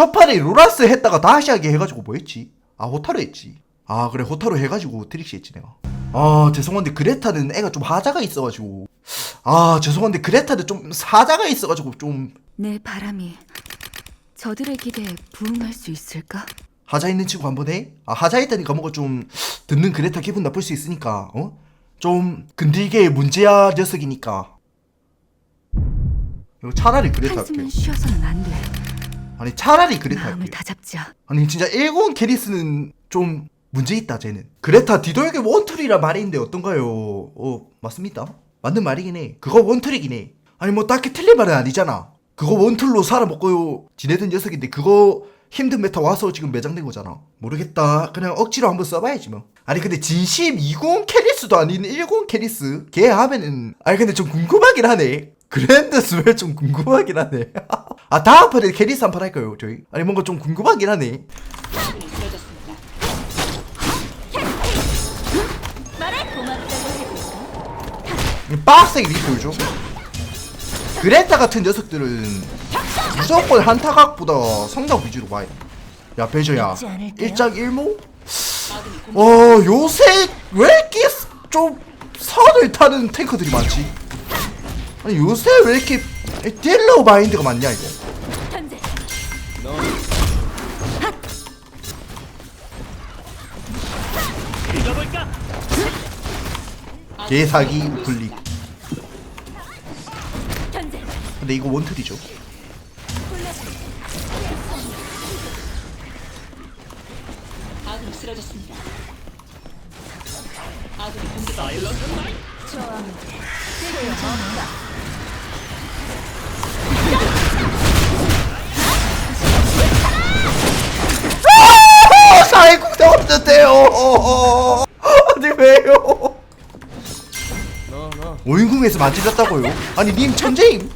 첫 판에 로라스 했다가 다시 하게 해가지고 뭐 했지? 아 호타루 했지 아 그래 호타루 해가지고 트릭시 했지 내가 아 죄송한데 그레타는 애가 좀 하자가 있어가지고 아 죄송한데 그레타는 좀 사자가 있어가지고 좀 내 바람이 저들의 기대에 부응할 수 있을까? 하자 있는 친구 한 번 해? 아 하자 있다니까 뭔가 좀 듣는 그레타 기분 나쁠 수 있으니까 어? 좀 건들게 문제야 녀석이니까 이거 차라리 그레타 할게 한숨은 쉬어서는 안 돼. 아니 차라리 그레타 마음을 할게 다잡자. 아니 진짜 일본 캐리스는 좀 문제 있다 쟤는. 그레타 디도에게 원툴이라 말인데 어떤가요? 어 맞습니다. 맞는 말이긴 해. 그거 원툴이긴 해. 아니 뭐 딱히 틀린 말은 아니잖아. 그거 원툴로 살아먹고요. 지내던 녀석인데 그거 힘든 메타 와서 지금 매장된 거잖아. 모르겠다. 그냥 억지로 한번 써봐야지 뭐. 아니 근데 진심 20 캐리스도 아닌 10 캐리스. 걔 하면은 아니 근데 좀 궁금하긴 하네 그랜드 스웰 좀 궁금하긴 하네 아 다음 판에 캐리스 한판 할까요 저희? 아니 뭔가 좀 궁금하긴 하네 빡세게 리 보여줘 그레타 같은 녀석들은 무조건 한타각보다 성장 위주로 돼. 야 않을게요. 일장 일모? 어 요새 왜 이렇게 좀 선을 타는 탱커들이 많지? 아니 요새 왜 이렇게 딜러 마인드가 많냐 이거? 개사기 분리. 근데 이거 원툴이죠 어. 아니 왜요 오인궁에서 만질렸다고요? 아니 님 천재임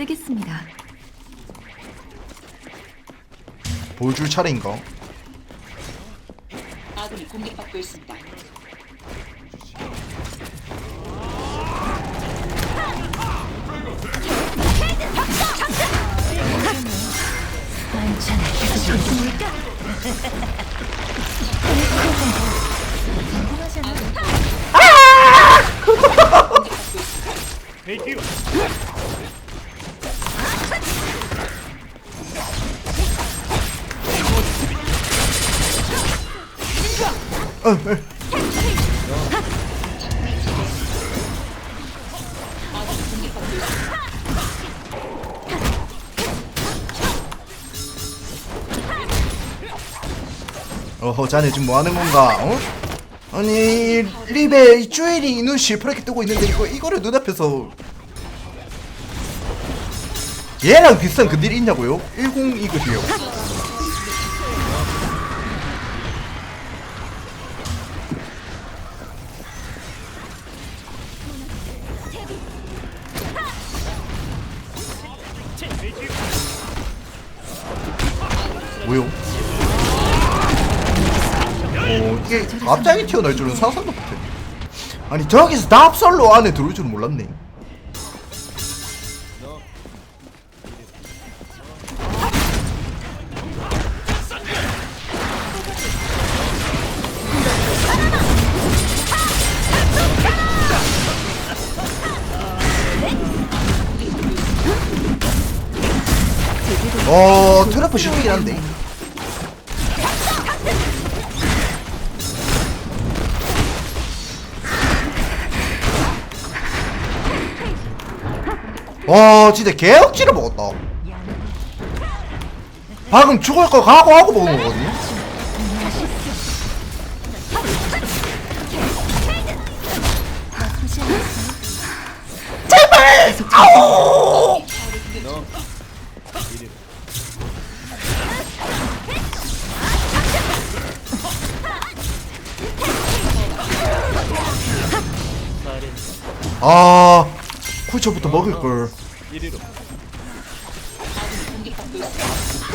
쓰겠습니다. 보여줄 차례인가? 아군이 공격받고 있습니다. 어허 자네 지금 뭐하는 건가? 어? 아니 립에 쭈엘이 이누시 프라켓 뜨고 있는데 이거 이거를 눈앞에서 얘랑 비슷한 근딜이 있냐고요? 10 이글이요 뭐요? 갑자기 튀어날 줄은 상상도 못해. 아니 저기서 납설로 안에 들어올 줄은 몰랐네. 어 트래프 쉽긴 한데. 와 진짜 개 억지를 먹었다. 방금 죽을 거 각오하고 먹은 거거든요. 제발! 아오 아 쿨처부터 먹을 걸. 공격받고 있습니다.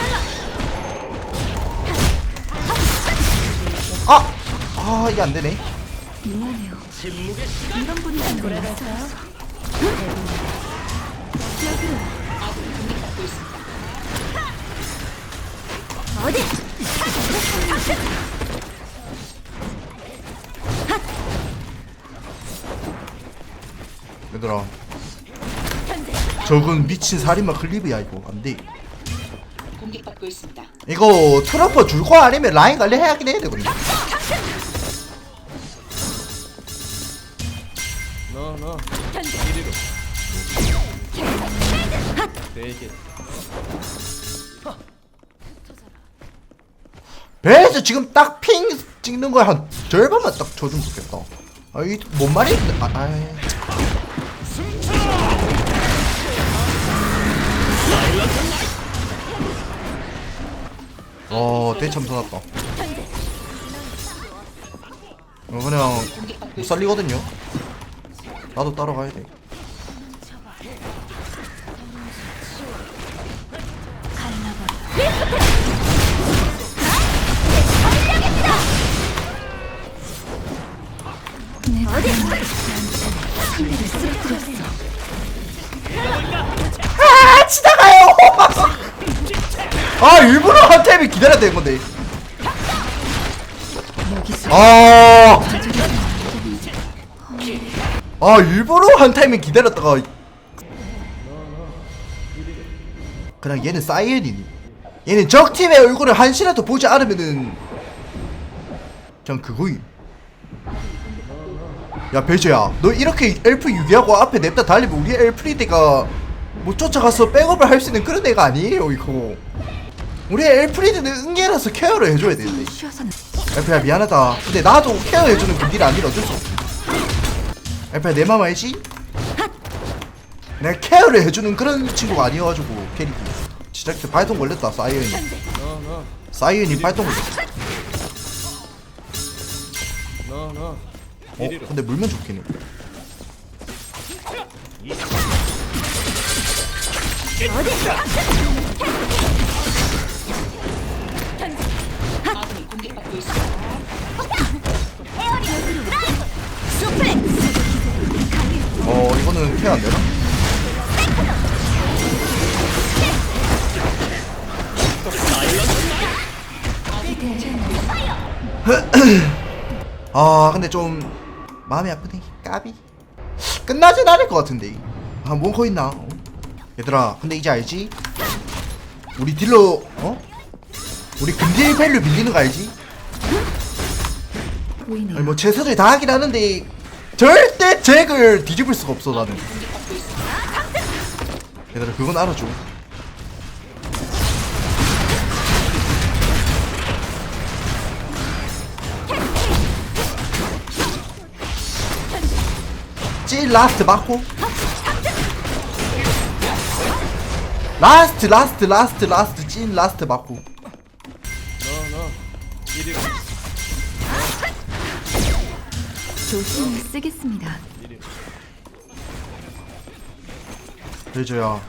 아, 아 이게 안 되네. 있습니다. 얘들아. 저건 미친 살인마 클립이야 이거 안 돼. 공격받고 있습니다. 이거 트럼프 줄거 아니면 라인 관리 해야긴 해야 되거든. 너, 너. 이리로. 배에서 지금 딱 핑 찍는 거야 한 절반만 딱 줘주면 좋겠다. 아이 뭔 말이? 아, 아이. 어, 대참 터났다. 어, 그냥 못. 살리거든요. 나도 따라가야 돼. 아, 지나가요! 아, 일부러 한 탭이 기다려야 되는 건데. 아, 아, 일부러 한 타이밍 기다렸다가. 그냥 얘는 사이언이니. 얘는 적팀의 얼굴을 한시라도 보지 않으면은. 전 그거임. 야 배제야 너 이렇게 엘프 유기하고 앞에 냅다 달리면 우리 엘프리드가 못 쫓아가서 백업을 할 수 있는 그런 애가 아니에요 이거 우리 엘프리드는 응애라서 케어를 해줘야 되는데 엘프야 미안하다 근데 나도 케어해주는 근딜이 아니라 어쩔 수 없어 엘프야 내 맘 알지? 내가 케어를 해주는 그런 친구가 아니어가지고 캐릭이 진짜 발동 걸렸다 사이언이. 사이언이 발동 너. 어? 근데 물면 해 아군 어 이거는 케어 안 되나? 아 근데 좀 마음이 아프네 까비 끝나진 않을 것 같은데 아 뭔거 있나 어? 얘들아 근데 이제 알지? 우리 딜러 어? 우리 근딜 밸류 밀리는 거 알지? 보이네요. 아니 뭐 최선을 다하긴 하는데 절대 잭을 뒤집을 수가 없어 나는. 얘들아 그건 알아줘 찔 라스트 맞고 라스트 라스트 라스트 라스트 찐 라스트 맞고 너, 너. 조심히 쓰겠습니다. 해줘야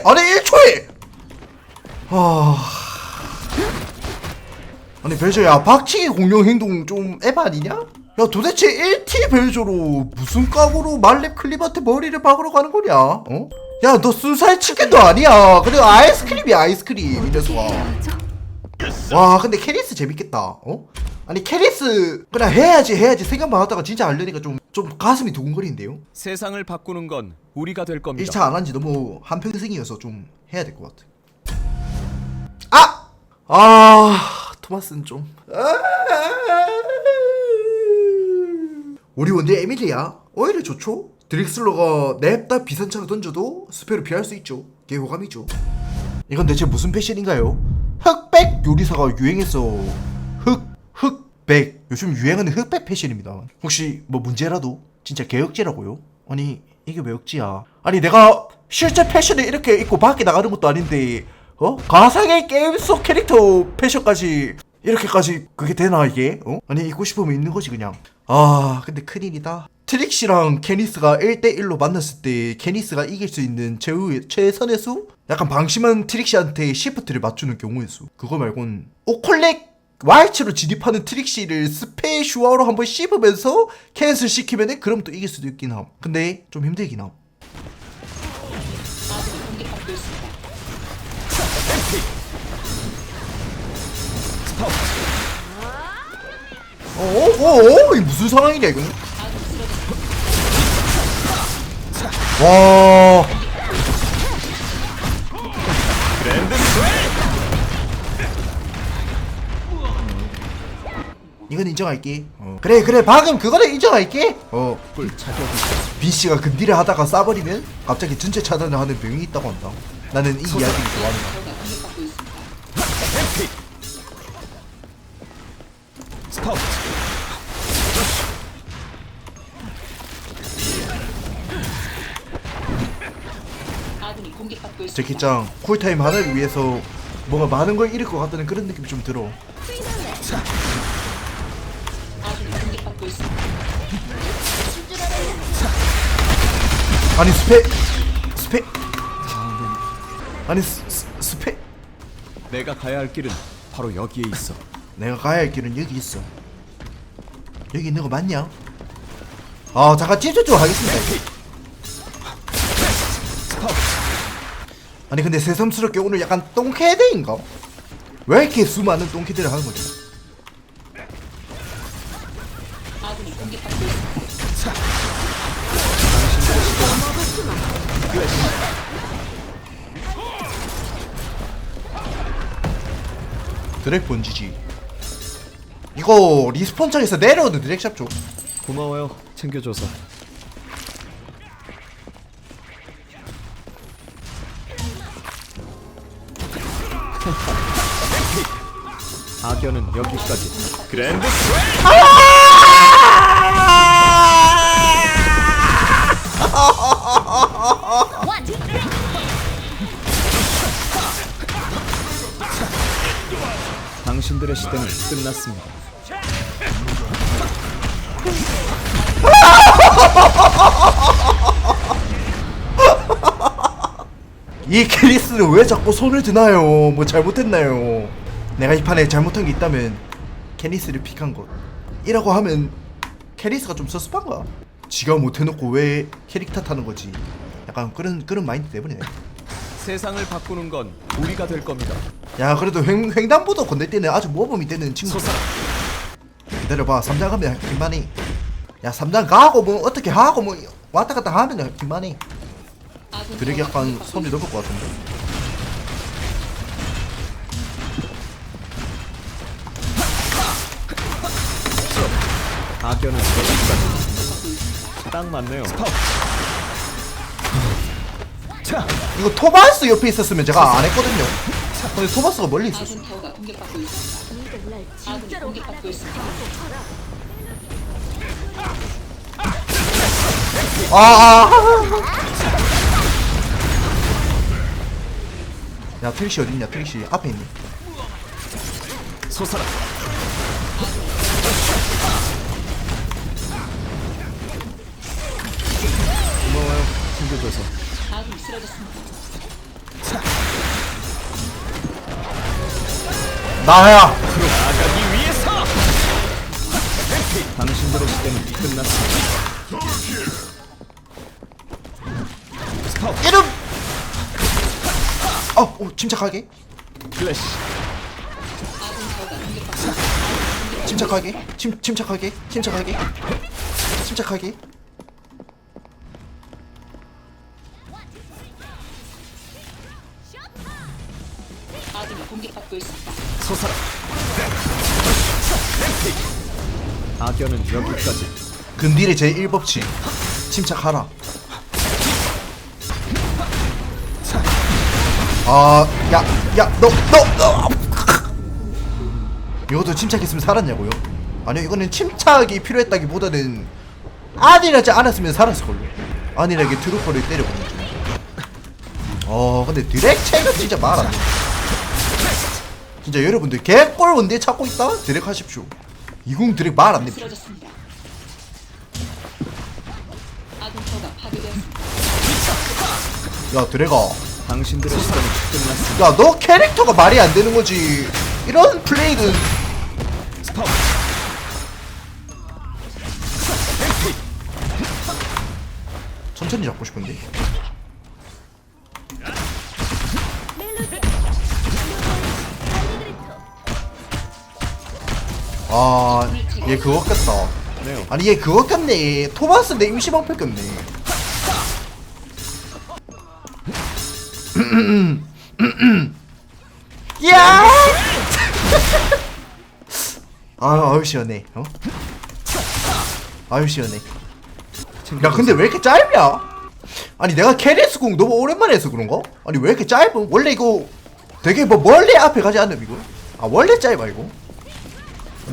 1초에 아니 1초에 아 아니 벨저 야 박치기 공룡 행동 좀 아니냐? 야 도대체 1T 벨저로 무슨 깡으로 말렙 클립한테 머리를 박으러 가는 거냐? 어? 야 너 순살 치킨도 아니야 그리고 아이스크림이야 아이스크림 이 녀석아 해야죠. 와 근데 캐리스 재밌겠다 어? 아니 캐리스 그냥 해야지 해야지 생각만 하다가 진짜 하려니까 좀, 좀 가슴이 두근거리는데요? 세상을 바꾸는 건 우리가 될 겁니다. 1차 안 한 지 너무 한평생이어서 좀 해야 될 것 같아 아! 아 토마스는 좀 우리 원딜 에밀리야 오히려 좋죠 드릭슬러가 냅다 비선차로 던져도 스페로 피할 수 있죠 개 호감이죠 이건 대체 무슨 패션인가요? 흑백 요리사가 유행했어 흑 흑백 요즘 유행하는 흑백 패션입니다 혹시 뭐 문제라도 진짜 개혁지라고요? 아니 이게 왜 억지야 아니 내가 실제 패션을 이렇게 입고 밖에 나가는 것도 아닌데 어? 가상의 게임 속 캐릭터 패션까지 이렇게까지 그게 되나 이게? 어? 아니 입고 싶으면 입는 거지 그냥 아 근데 큰일이다 트릭시랑 케니스가 1대1로 만났을 때 케니스가 이길 수 있는 최후의 최선의 수? 약간 방심한 트릭시한테 시프트를 맞추는 경우의 수 그거 말곤 오콜렉 와이츠로 진입하는 트릭시를 스페 슈아로 한번 씹으면서 캔슬 시키면은 그럼 또 이길 수도 있긴 함 근데 좀 힘들긴 함 아군이 공격받고 있습니다. 어어어 이 무슨 상황이냐 쓰러졌습니다. 와 이건 인정할게. 어. 그래 그래 방금 그거는 인정할게. 어. 빈 씨가 근디를 하다가 싸버리면 갑자기 전체 차단을 하는 병이 있다고 한다. 나는 이 이야기를 좋아한다. 있습니다. 제키짱 쿨타임 하나를 위해서 뭔가 많은 걸 잃을 것 같다는 그런 느낌이 좀 들어. 아니 스페 스페 아니 스, 스, 스페 내가 가야 할 길은 바로 여기에 있어. 내가 가야 할 길은 여기 있어. 여기 있는 거 맞냐? 아 잠깐 찝찝 좀 하겠습니다. 이거. 아니 근데 새삼스럽게 오늘 약간 똥캐데인가? 왜 이렇게 수많은 똥캐들을 하는 거지? 아군이 공격받고 있습니다. 드랙 본지지. 이거 리스폰 창에서 내려오는 드랙샵 쪽. 고마워요. 챙겨줘서. 악연은 여기까지. 그랜드 당신들의 시대는 끝났습니다. 이 캐리스는 왜 자꾸 손을 드나요? 뭐 잘못했나요? 내가 이 판에 잘못한 게 있다면 캐리스를 픽한 것 이라고 하면 캐리스가 좀 섭섭한가? 지가 못해놓고 왜 캐릭터 타는 거지? 약간 그런 그런 마인드 때문에 세상을 바꾸는 건 우리가 될 겁니다. 야 그래도 횡, 횡단보도 건널 때는 아주 모범이 되는 친구 소사 기다려봐 3장 가면 김만해 야 3장 가고 뭐 어떻게 하고 뭐 왔다 갔다 하면 드랙이 타워가 약간 손이. 넘을 것 같은데 악연은. 딱 맞네요. 자, 이거 토마스 옆에 있었으면 제가 안 했거든요 근데 토마스가 멀리 있었어 아군 타워가 공격받고 있습니다. 아군이 공격받고 있습니다. 아, 아. 야 트릭시 어딨냐 트릭시 앞에 있네 소사라. 고마워요. 챙겨줘서. 아군이 쓰러졌습니다. 나야 나가기 위해서 당신들의 시대는 끝났습니다. 이름. 어, 오, 침착하게. 플래시. 침착하게 침, 침착하게 침착하게 침착하게 공격받고 있습니다. 솟아라 악연은 여기까지 근딜의 제1법칙 침착하라 아 야 야 너 너 너 이것도 침착했으면 살았냐고요? 아니요 이거는 침착이 필요했다기보다는 안일하지 않았으면 살았을걸요 안일하게 트루퍼를 때려보는 중. 어 근데 드랙 체가 진짜 말안 돼. 진짜 여러분들 개꼴 원딜 찾고 있다? 드랙 하십시오. 이궁 드랙 말 안 됩니다. 쓰러졌습니다. 아군 타워가 파괴되었습니다. 야 드래가 당신들의 시간이 끝났습니다. 야 너 캐릭터가 말이 안 되는 거지. 이런 플레이는. 스톱 천천히 잡고 싶은데 아 얘 그거 꼈다 네요 아니 얘 그거 꼈네 토마스인데 임시방패 꼈네 야! 아유 아유 시원해 어? 아유 시원해 야 근데 왜 이렇게 짧냐? 아니 내가 캐리스 궁 너무 오랜만에 해서 그런가? 아니 왜 이렇게 짧음? 원래 이거 되게 뭐 멀리 앞에 가지 않음 이거? 아 원래 짧아 이거?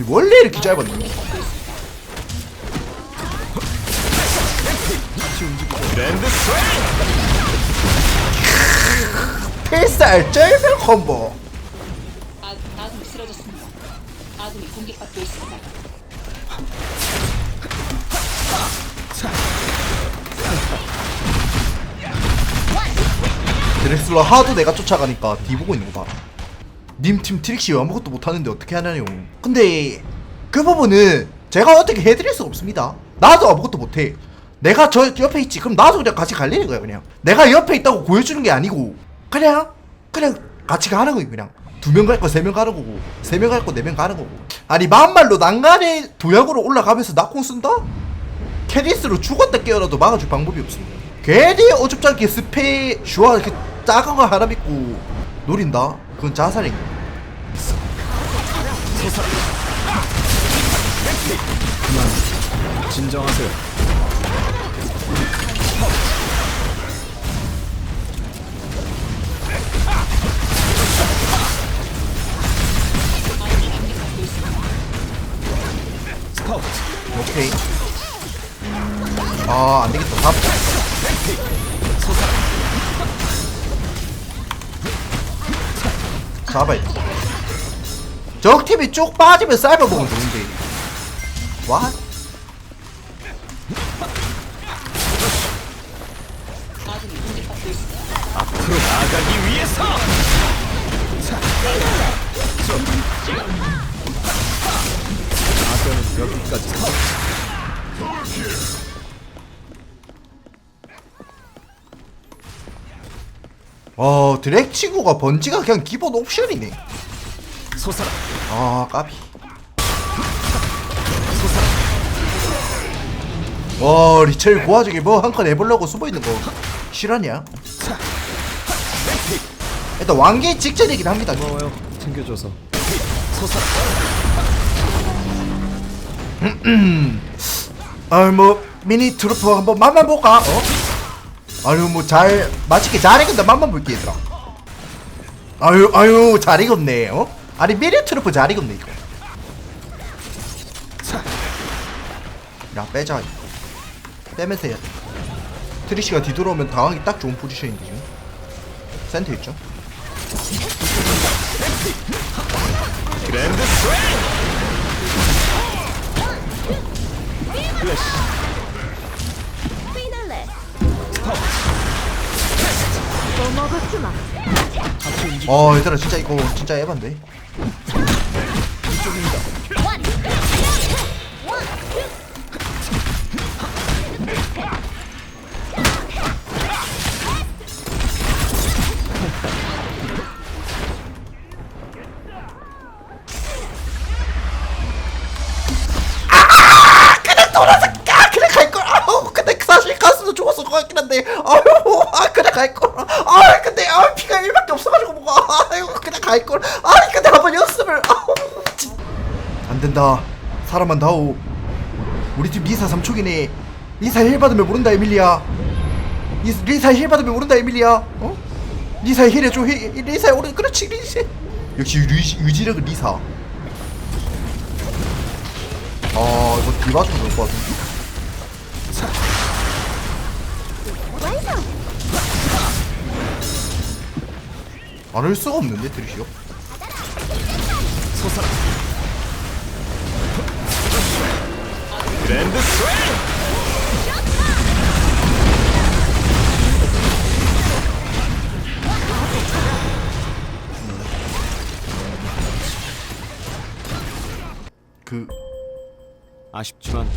원래 이렇게 스트레이트 필살 쩔별 콤보. 드렉슬러 하도 내가 쫓아가니까 뒤 보고 있는 거 봐. 님 팀 트릭시 아무것도 못하는데 어떻게 하냐요. 근데 그 부분은 제가 어떻게 해드릴 수 없습니다. 나도 아무것도 못해. 내가 저 옆에 있지. 그럼 나도 그냥 같이 갈리는 거야 그냥. 내가 옆에 있다고 보여주는 게 아니고 그냥 그냥 같이 가는 거야 그냥. 두 명 갈 거 세 명 가는 거고 세 명 갈 거 네 명 가는 거고. 아니 만말로 난간에 도약으로 올라가면서 낙공 쓴다? 캐리스로 죽었다 깨어나도 막아줄 방법이 없습니다. 괜히 어줍지 않게 스페 슈아 이렇게 작은 거 하나 믿고 노린다? 그건 자살인 거야. 진정하세요 스카우트 오케이. 아, 안 되겠다. 잡. 잡아야 돼. 적 팀이 쭉 빠지면 쌀바 먹으면 좋은데. 와? 앞으로 나아가기 위해서 악연은 여기까지 어, 드랙 친구가 번지가 그냥 기본 옵션이네. 솟아라 아, 까비. 와, 리첼 그 와중에 뭐한칸 해보려고 숨어있는 거 실화냐? 일단 왕기 직전이긴 합니다. 고마워요 챙겨줘서 솟아라 아유 뭐 미니 트루퍼 한번 맛만 볼까? 어? 아유 뭐잘 맛있게 잘 익은다. 맛만 볼게 얘들아. 아유 아유 잘 익었네 어? 아니 미니 트루퍼 잘 익었네 이거. 야 빼자. 빼면서 해야 돼. 트리시가 뒤돌아오면 당하기 딱 좋은 포지션인데 지금. 센터 있죠? 그랜드 스트레이트 플래시. 어 얘들아 진짜 이거 진짜 에반데 사람만 다오 우리 팀 리사 3촉이네. 리사 힐 받으면 모른다 에밀리야. 리, 리사 힐 받으면 모른다 에밀리야. 어? 리사 힐 해줘. 힐, 리사 오른 그렇지 리사 역시 유지, 유지력은 리사. 아 이거 디바주면 좋을 것 같은데? 안할 수가 없는데 드리시오? 솟아 랜드 스웨이! 그 아쉽지만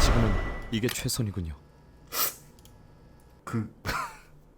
지금은 이게 최선이군요. 그